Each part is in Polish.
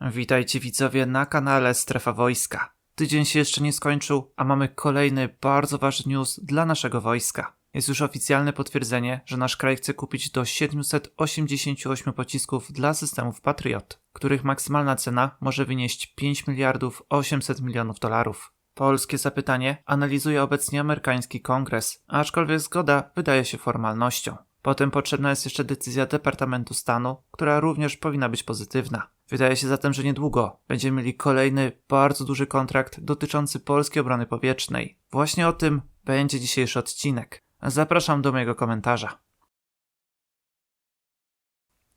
Witajcie widzowie na kanale Strefa Wojska. Tydzień się jeszcze nie skończył, a mamy kolejny bardzo ważny news dla naszego wojska. Jest już oficjalne potwierdzenie, że nasz kraj chce kupić do 788 pocisków dla systemów Patriot, których maksymalna cena może wynieść 5 miliardów 800 milionów dolarów. Polskie zapytanie analizuje obecnie amerykański kongres, aczkolwiek zgoda wydaje się formalnością. Potem potrzebna jest jeszcze decyzja Departamentu Stanu, która również powinna być pozytywna. Wydaje się zatem, że niedługo będziemy mieli kolejny bardzo duży kontrakt dotyczący polskiej obrony powietrznej. Właśnie o tym będzie dzisiejszy odcinek. Zapraszam do mojego komentarza.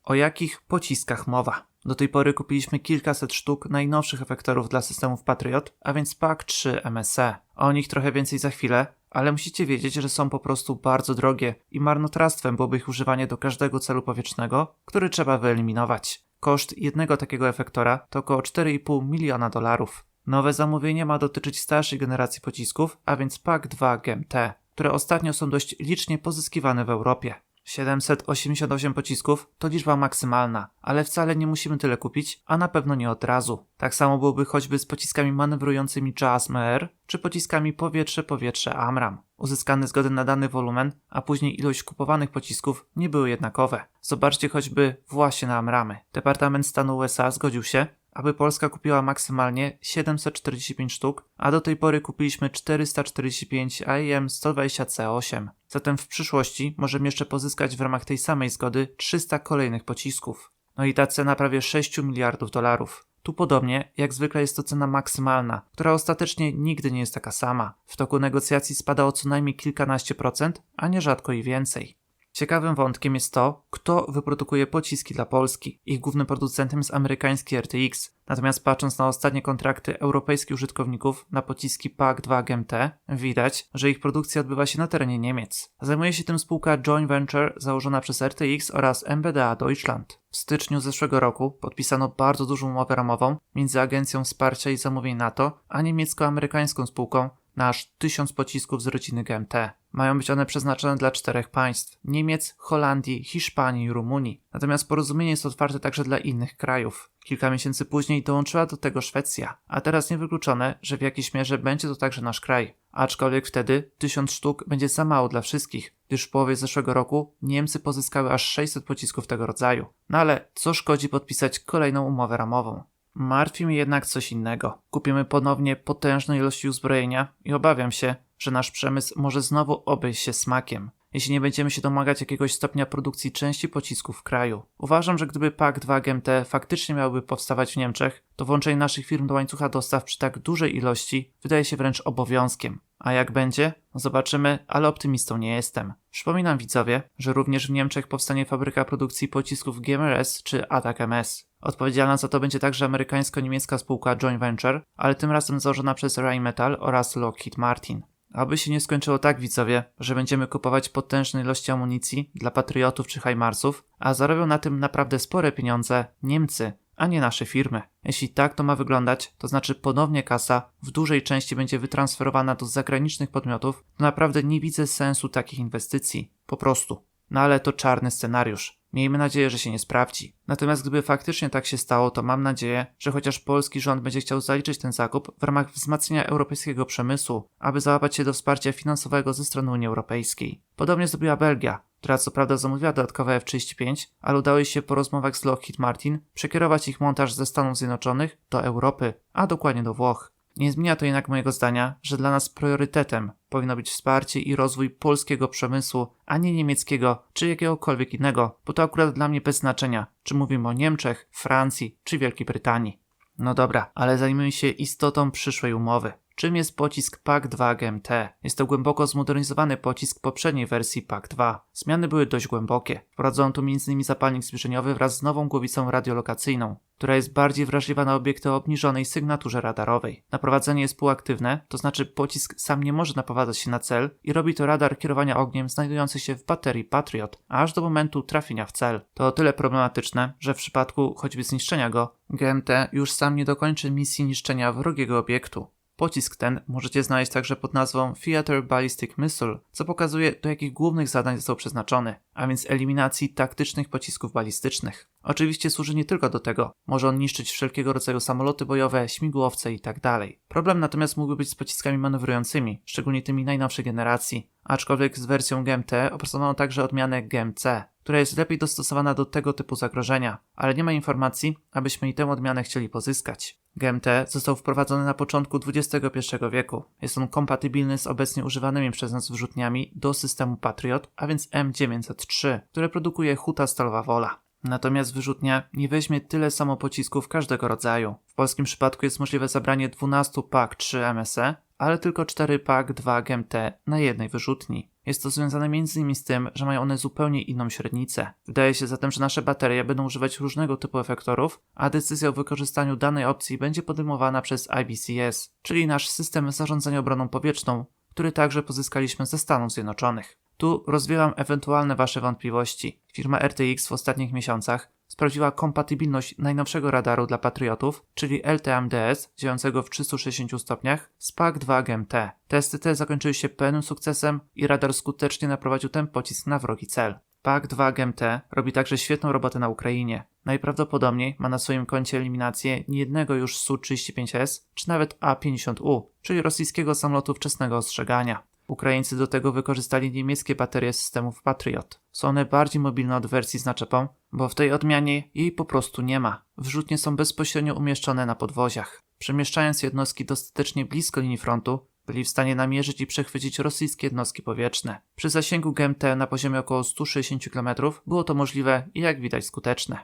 O jakich pociskach mowa? Do tej pory kupiliśmy kilkaset sztuk najnowszych efektorów dla systemów Patriot, a więc PAK 3 MSE. O nich trochę więcej za chwilę, ale musicie wiedzieć, że są po prostu bardzo drogie i marnotrawstwem byłoby ich używanie do każdego celu powietrznego, który trzeba wyeliminować. Koszt jednego takiego efektora to około 4,5 miliona dolarów. Nowe zamówienie ma dotyczyć starszej generacji pocisków, a więc PAK 2 GMT, które ostatnio są dość licznie pozyskiwane w Europie. 788 pocisków to liczba maksymalna, ale wcale nie musimy tyle kupić, a na pewno nie od razu. Tak samo byłoby choćby z pociskami manewrującymi JASM-R czy pociskami powietrze-powietrze Amram. Uzyskane zgody na dany wolumen, a później ilość kupowanych pocisków nie były jednakowe. Zobaczcie choćby właśnie na Amramy. Departament Stanu USA zgodził się, aby Polska kupiła maksymalnie 745 sztuk, a do tej pory kupiliśmy 445 AIM 120C8. Zatem w przyszłości możemy jeszcze pozyskać w ramach tej samej zgody 300 kolejnych pocisków. No i ta cena prawie 6 miliardów dolarów. Tu podobnie, jak zwykle jest to cena maksymalna, która ostatecznie nigdy nie jest taka sama. W toku negocjacji spada o co najmniej kilkanaście procent, a nierzadko i więcej. Ciekawym wątkiem jest to, kto wyprodukuje pociski dla Polski. Ich głównym producentem jest amerykański RTX. Natomiast patrząc na ostatnie kontrakty europejskich użytkowników na pociski PAK-2 GMT, widać, że ich produkcja odbywa się na terenie Niemiec. Zajmuje się tym spółka Joint Venture założona przez RTX oraz MBDA Deutschland. W styczniu zeszłego roku podpisano bardzo dużą umowę ramową między Agencją Wsparcia i Zamówień NATO a niemiecko-amerykańską spółką na aż 1000 pocisków z rodziny GMT. Mają być one przeznaczone dla czterech państw: Niemiec, Holandii, Hiszpanii i Rumunii. Natomiast porozumienie jest otwarte także dla innych krajów. Kilka miesięcy później dołączyła do tego Szwecja, a teraz niewykluczone, że w jakiejś mierze będzie to także nasz kraj. Aczkolwiek wtedy 1000 sztuk będzie za mało dla wszystkich, gdyż w połowie zeszłego roku Niemcy pozyskały aż 600 pocisków tego rodzaju. No ale co szkodzi podpisać kolejną umowę ramową? Martwi mnie jednak coś innego. Kupimy ponownie potężne ilości uzbrojenia i obawiam się, że nasz przemysł może znowu obejść się smakiem, jeśli nie będziemy się domagać jakiegoś stopnia produkcji części pocisków w kraju. Uważam, że gdyby PAK 2 GMT faktycznie miałby powstawać w Niemczech, to włączenie naszych firm do łańcucha dostaw przy tak dużej ilości wydaje się wręcz obowiązkiem. A jak będzie? Zobaczymy, ale optymistą nie jestem. Przypominam widzowie, że również w Niemczech powstanie fabryka produkcji pocisków GMRS czy Attack MS. Odpowiedzialna za to będzie także amerykańsko-niemiecka spółka Joint Venture, ale tym razem założona przez Rheinmetall oraz Lockheed Martin. Aby się nie skończyło tak, widzowie, że będziemy kupować potężne ilości amunicji dla patriotów czy Heimarsów, a zarobią na tym naprawdę spore pieniądze Niemcy, a nie nasze firmy. Jeśli tak to ma wyglądać, to znaczy ponownie kasa w dużej części będzie wytransferowana do zagranicznych podmiotów, to naprawdę nie widzę sensu takich inwestycji. Po prostu. No ale to czarny scenariusz. Miejmy nadzieję, że się nie sprawdzi. Natomiast gdyby faktycznie tak się stało, to mam nadzieję, że chociaż polski rząd będzie chciał zaliczyć ten zakup w ramach wzmacniania europejskiego przemysłu, aby załapać się do wsparcia finansowego ze strony Unii Europejskiej. Podobnie zrobiła Belgia, która co prawda zamówiła dodatkowe F-35, ale udało jej się po rozmowach z Lockheed Martin przekierować ich montaż ze Stanów Zjednoczonych do Europy, a dokładnie do Włoch. Nie zmienia to jednak mojego zdania, że dla nas priorytetem powinno być wsparcie i rozwój polskiego przemysłu, a nie niemieckiego czy jakiegokolwiek innego, bo to akurat dla mnie bez znaczenia, czy mówimy o Niemczech, Francji czy Wielkiej Brytanii. No dobra, ale zajmijmy się istotą przyszłej umowy. Czym jest pocisk PAK-2 GMT? Jest to głęboko zmodernizowany pocisk poprzedniej wersji PAK-2. Zmiany były dość głębokie. Wprowadzono tu m.in. zapalnik zbliżeniowy wraz z nową głowicą radiolokacyjną, która jest bardziej wrażliwa na obiekty o obniżonej sygnaturze radarowej. Naprowadzenie jest półaktywne, to znaczy pocisk sam nie może naprowadzać się na cel i robi to radar kierowania ogniem znajdujący się w baterii Patriot, aż do momentu trafienia w cel. To o tyle problematyczne, że w przypadku choćby zniszczenia go, GMT już sam nie dokończy misji niszczenia wrogiego obiektu. Pocisk ten możecie znaleźć także pod nazwą Theater Ballistic Missile, co pokazuje do jakich głównych zadań został przeznaczony, a więc eliminacji taktycznych pocisków balistycznych. Oczywiście służy nie tylko do tego, może on niszczyć wszelkiego rodzaju samoloty bojowe, śmigłowce itd. Problem natomiast mógłby być z pociskami manewrującymi, szczególnie tymi najnowszej generacji, aczkolwiek z wersją GMT opracowano także odmianę GMC, która jest lepiej dostosowana do tego typu zagrożenia, ale nie ma informacji, abyśmy i tę odmianę chcieli pozyskać. GMT został wprowadzony na początku XXI wieku. Jest on kompatybilny z obecnie używanymi przez nas wrzutniami do systemu Patriot, a więc M903, które produkuje Huta Stalowa Wola. Natomiast wyrzutnia nie weźmie tyle samo pocisków każdego rodzaju. W polskim przypadku jest możliwe zabranie 12 pak 3 MSE, ale tylko 4 pak 2 GMT na jednej wyrzutni. Jest to związane m.in. z tym, że mają one zupełnie inną średnicę. Wydaje się zatem, że nasze baterie będą używać różnego typu efektorów, a decyzja o wykorzystaniu danej opcji będzie podejmowana przez IBCS, czyli nasz system zarządzania obroną powietrzną, który także pozyskaliśmy ze Stanów Zjednoczonych. Tu rozwiewam ewentualne Wasze wątpliwości. Firma RTX w ostatnich miesiącach sprawdziła kompatybilność najnowszego radaru dla patriotów, czyli LTMDS, działającego w 360 stopniach, z PAK-2 GMT. Testy te zakończyły się pełnym sukcesem i radar skutecznie naprowadził ten pocisk na wrogi cel. PAK-2 GMT robi także świetną robotę na Ukrainie. Najprawdopodobniej ma na swoim koncie eliminację niejednego już Su-35S, czy nawet A-50U, czyli rosyjskiego samolotu wczesnego ostrzegania. Ukraińcy do tego wykorzystali niemieckie baterie systemów Patriot. Są one bardziej mobilne od wersji z naczepą, bo w tej odmianie jej po prostu nie ma. Wrzutnie są bezpośrednio umieszczone na podwoziach. Przemieszczając jednostki dostatecznie blisko linii frontu, byli w stanie namierzyć i przechwycić rosyjskie jednostki powietrzne. Przy zasięgu GMT na poziomie około 160 km było to możliwe i jak widać skuteczne.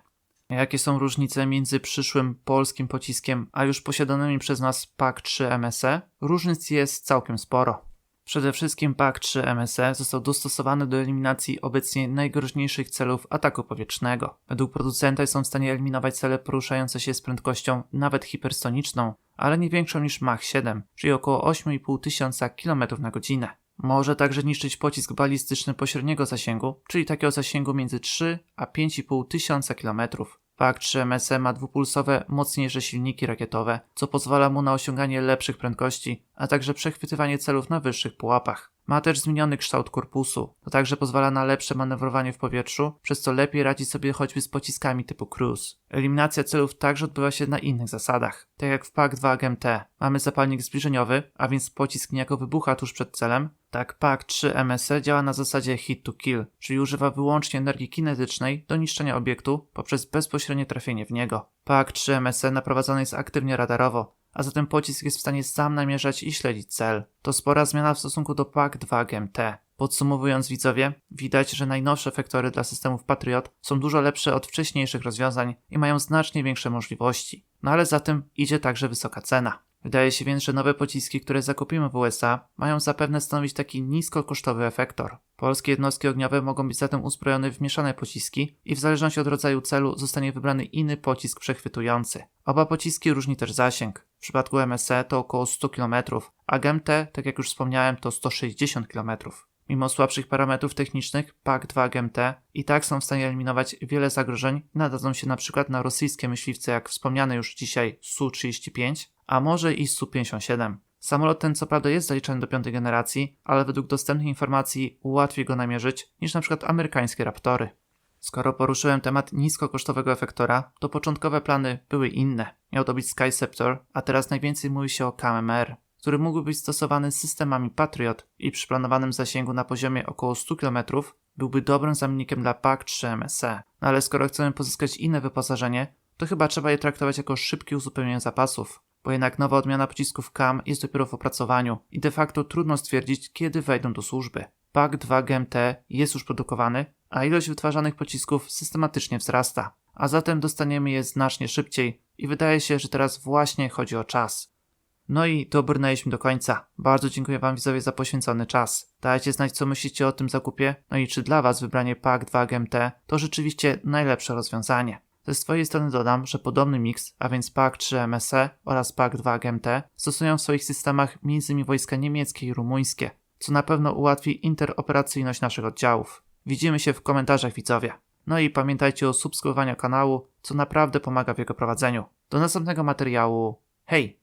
Jakie są różnice między przyszłym polskim pociskiem, a już posiadanymi przez nas PAK-3 MSE? Różnic jest całkiem sporo. Przede wszystkim PAK-3 MSE został dostosowany do eliminacji obecnie najgroźniejszych celów ataku powietrznego. Według producenta są w stanie eliminować cele poruszające się z prędkością nawet hipersoniczną, ale nie większą niż Mach 7, czyli około 8,5 tysiąca km na godzinę. Może także niszczyć pocisk balistyczny pośredniego zasięgu, czyli takiego zasięgu między 3 a 5,5 tysiąca kilometrów. Fakt, że MSE ma dwupulsowe, mocniejsze silniki rakietowe, co pozwala mu na osiąganie lepszych prędkości, a także przechwytywanie celów na wyższych pułapach. Ma też zmieniony kształt korpusu. To także pozwala na lepsze manewrowanie w powietrzu, przez co lepiej radzi sobie choćby z pociskami typu cruise. Eliminacja celów także odbywa się na innych zasadach. Tak jak w PAK-2 GMT mamy zapalnik zbliżeniowy, a więc pocisk niejako wybucha tuż przed celem, tak PAK-3 MSE działa na zasadzie hit to kill, czyli używa wyłącznie energii kinetycznej do niszczenia obiektu poprzez bezpośrednie trafienie w niego. PAK-3 MSE naprowadzony jest aktywnie radarowo, a zatem pocisk jest w stanie sam namierzać i śledzić cel. To spora zmiana w stosunku do PAK-2 GMT. Podsumowując widzowie, widać, że najnowsze efektory dla systemów Patriot są dużo lepsze od wcześniejszych rozwiązań i mają znacznie większe możliwości. No ale za tym idzie także wysoka cena. Wydaje się więc, że nowe pociski, które zakupimy w USA, mają zapewne stanowić taki niskokosztowy efektor. Polskie jednostki ogniowe mogą być zatem uzbrojone w mieszane pociski i w zależności od rodzaju celu zostanie wybrany inny pocisk przechwytujący. Oba pociski różni też zasięg. W przypadku MSE to około 100 km, a GMT, tak jak już wspomniałem, to 160 km. Mimo słabszych parametrów technicznych, PAK-2 GMT i tak są w stanie eliminować wiele zagrożeń nadadzą się na przykład na rosyjskie myśliwce jak wspomniane już dzisiaj Su-35, a może i Su-57. Samolot ten co prawda jest zaliczany do piątej generacji, ale według dostępnych informacji łatwiej go namierzyć niż na przykład amerykańskie Raptory. Skoro poruszyłem temat niskokosztowego efektora, to początkowe plany były inne. Miał to być Skyceptor, a teraz najwięcej mówi się o KMR, który mógłby być stosowany systemami Patriot i przy planowanym zasięgu na poziomie około 100 km byłby dobrym zamiennikiem dla PAK-3 MSE. No ale skoro chcemy pozyskać inne wyposażenie, to chyba trzeba je traktować jako szybkie uzupełnienie zapasów bo jednak nowa odmiana pocisków CAM jest dopiero w opracowaniu i de facto trudno stwierdzić, kiedy wejdą do służby. PAK-2 GMT jest już produkowany, a ilość wytwarzanych pocisków systematycznie wzrasta, a zatem dostaniemy je znacznie szybciej i wydaje się, że teraz właśnie chodzi o czas. No i dobrnęliśmy do końca. Bardzo dziękuję Wam widzowie za poświęcony czas. Dajcie znać co myślicie o tym zakupie, no i czy dla Was wybranie PAK-2 GMT to rzeczywiście najlepsze rozwiązanie. Ze swojej strony dodam, że podobny miks, a więc PAK-3 MSE oraz PAK-2 GMT stosują w swoich systemach m.in. wojska niemieckie i rumuńskie, co na pewno ułatwi interoperacyjność naszych oddziałów. Widzimy się w komentarzach widzowie. No i pamiętajcie o subskrybowaniu kanału, co naprawdę pomaga w jego prowadzeniu. Do następnego materiału. Hej!